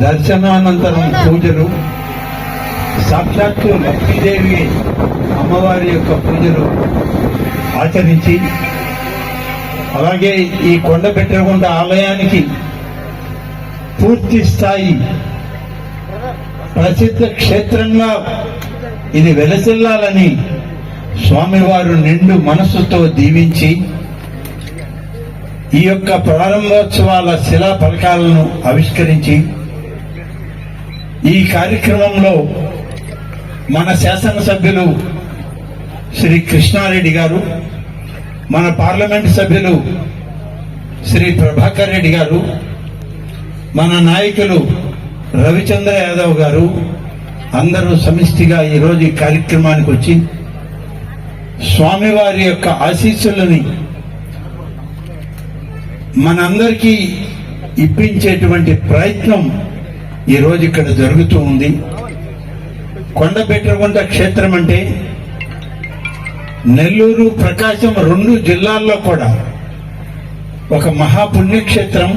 దర్శనానంతరం పూజలు సాక్షాత్తు లక్ష్మీదేవి అమ్మవారి యొక్క పూజలు ఆచరించి అలాగే ఈ కొండ పెట్టకుండా ఆలయానికి పూర్తి స్థాయి ప్రసిద్ధ క్షేత్రంగా ఇది వెలసిల్లాలని స్వామివారు నిండు మనస్సుతో దీవించి ఈ యొక్క ప్రారంభోత్సవాల శిలా ఫలకాలను ఆవిష్కరించి ఈ కార్యక్రమంలో మన శాసనసభ్యులు శ్రీ కృష్ణారెడ్డి గారు మన పార్లమెంట్ సభ్యులు శ్రీ ప్రభాకర్ రెడ్డి గారు మన నాయకులు రవిచంద్ర యాదవ్ గారు అందరూ సమిష్టిగా ఈరోజు ఈ కార్యక్రమానికి వచ్చి స్వామివారి యొక్క ఆశీస్సులని మనందరికీ ఇప్పించేటువంటి ప్రయత్నం ఈరోజు ఇక్కడ జరుగుతూ ఉంది. కొండబెట్టగుంట క్షేత్రం అంటే నెల్లూరు ప్రకాశం రెండు జిల్లాల్లో కూడా ఒక మహాపుణ్యక్షేత్రం.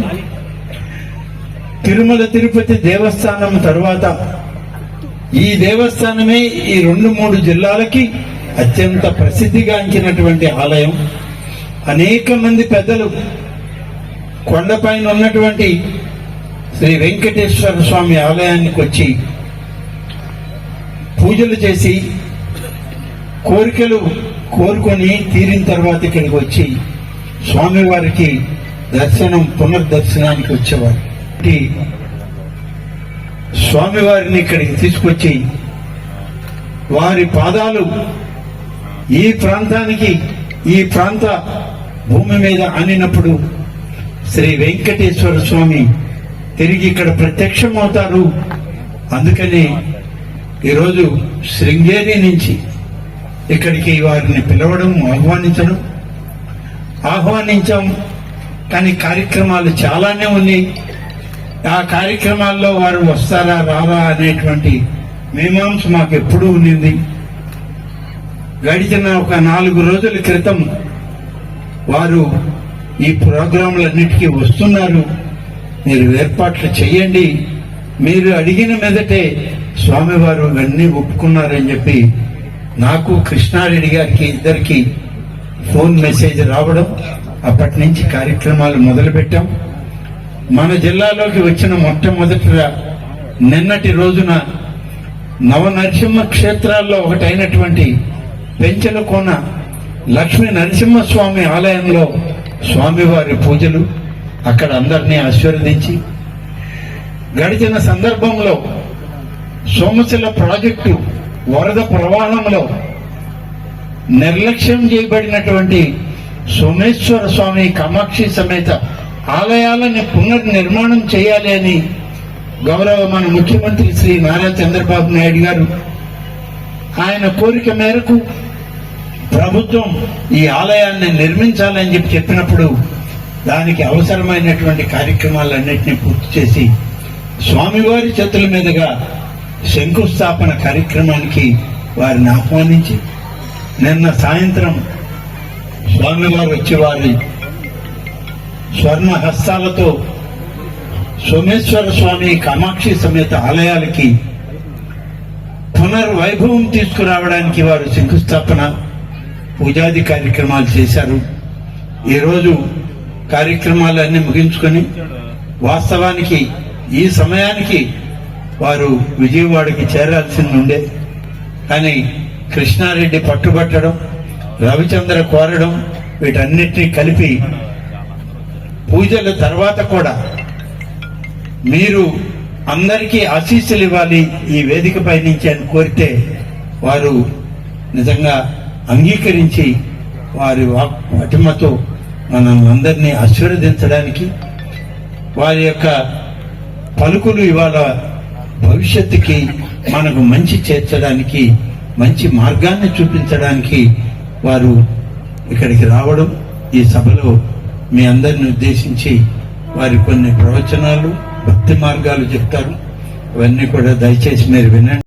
తిరుమల తిరుపతి దేవస్థానం తరువాత ఈ దేవస్థానమే ఈ రెండు మూడు జిల్లాలకి అత్యంత ప్రసిద్ధిగాంచినటువంటి ఆలయం. అనేక మంది పెద్దలు కొండపైన ఉన్నటువంటి శ్రీ వెంకటేశ్వర స్వామి ఆలయానికి వచ్చి పూజలు చేసి కోరికలు కోరుకొని తీరిన తర్వాత ఇక్కడికి వచ్చి స్వామివారికి దర్శనం పునర్దర్శనానికి వచ్చేవారు. స్వామివారిని ఇక్కడికి తీసుకొచ్చి వారి పాదాలు ఈ ప్రాంతానికి ఈ ప్రాంత భూమి మీద అనినప్పుడు శ్రీ వెంకటేశ్వర స్వామి తిరిగి ఇక్కడ ప్రత్యక్షమవుతారు. అందుకని ఈరోజు శృంగేరి నుంచి ఇక్కడికి వారిని పిలవడం ఆహ్వానించడం. ఆహ్వానించాం కానీ కార్యక్రమాలు చాలానే ఉన్నాయి. ఆ కార్యక్రమాల్లో వారు వస్తారా రారా అనేటువంటి మీమాంస మాకు ఎప్పుడూ ఉండింది. గడిచిన ఒక నాలుగు రోజుల క్రితం వారు ఈ ప్రోగ్రాంలన్నిటికీ వస్తున్నారు. మీరు ఏర్పాట్లు చేయండి మీరు అడిగిన మీదటే స్వామివారు అన్నీ ఒప్పుకున్నారని చెప్పి నాకు కృష్ణారెడ్డి గారికి ఇద్దరికి ఫోన్ మెసేజ్ రావడం అప్పటి నుంచి కార్యక్రమాలు మొదలుపెట్టాం. మన జిల్లాలోకి వచ్చిన మొట్టమొదటిగా నిన్నటి రోజున నవనరసింహ క్షేత్రాల్లో ఒకటైనటువంటి పెంచలకోన లక్ష్మీ నరసింహస్వామి ఆలయంలో స్వామివారి పూజలు అక్కడ అందరినీ ఆశీర్వదించి గడిచిన సందర్భంలో సోమశిల ప్రాజెక్టు వరద ప్రవాహంలో నిర్లక్ష్యం చేయబడినటువంటి సోమేశ్వర స్వామి కామాక్షి సమేత ఆలయాలని పునర్నిర్మాణం చేయాలి అని గౌరవ మన ముఖ్యమంత్రి శ్రీ నారా చంద్రబాబు నాయుడు గారు ఆయన కోరిక మేరకు ప్రభుత్వం ఈ ఆలయాన్ని నిర్మించాలని చెప్పి చెప్పినప్పుడు దానికి అవసరమైనటువంటి కార్యక్రమాలన్నింటినీ పూర్తి చేసి స్వామివారి చేతుల మీదుగా శంకుస్థాపన కార్యక్రమానికి వారిని ఆహ్వానించి నిన్న సాయంత్రం స్వామివారు వచ్చి వారి స్వర్ణ హస్తాలతో సోమేశ్వర స్వామి కామాక్షి సమేత ఆలయాలకి పునర్వైభవం తీసుకురావడానికి వారు శంకుస్థాపన పూజాది కార్యక్రమాలు చేశారు. ఈరోజు కార్యక్రమాలన్నీ ముగించుకొని వాస్తవానికి ఈ సమయానికి వారు విజయవాడకి చేరాల్సి ఉండే. కానీ కృష్ణారెడ్డి పట్టుబట్టడం రవిచంద్ర కోరడం వీటన్నిటినీ కలిపి పూజల తర్వాత కూడా మీరు అందరికీ ఆశీస్సులు ఇవ్వాలి ఈ వేదికపై నుంచి అని కోరితే వారు నిజంగా అంగీకరించి వారి వాక్ పటిమతో మనం అందరినీ ఆశీర్వదించడానికి వారి యొక్క పలుకులు ఇవాళ భవిష్యత్తుకి మనకు మంచి చేర్చడానికి మంచి మార్గాన్ని చూపించడానికి వారు ఇక్కడికి రావడం ఈ సభలో మీ అందరిని ఉద్దేశించి వారి కొన్ని ప్రవచనాలు భక్తి మార్గాలు చెప్తారు. ఇవన్నీ కూడా దయచేసి మీరు వినండి.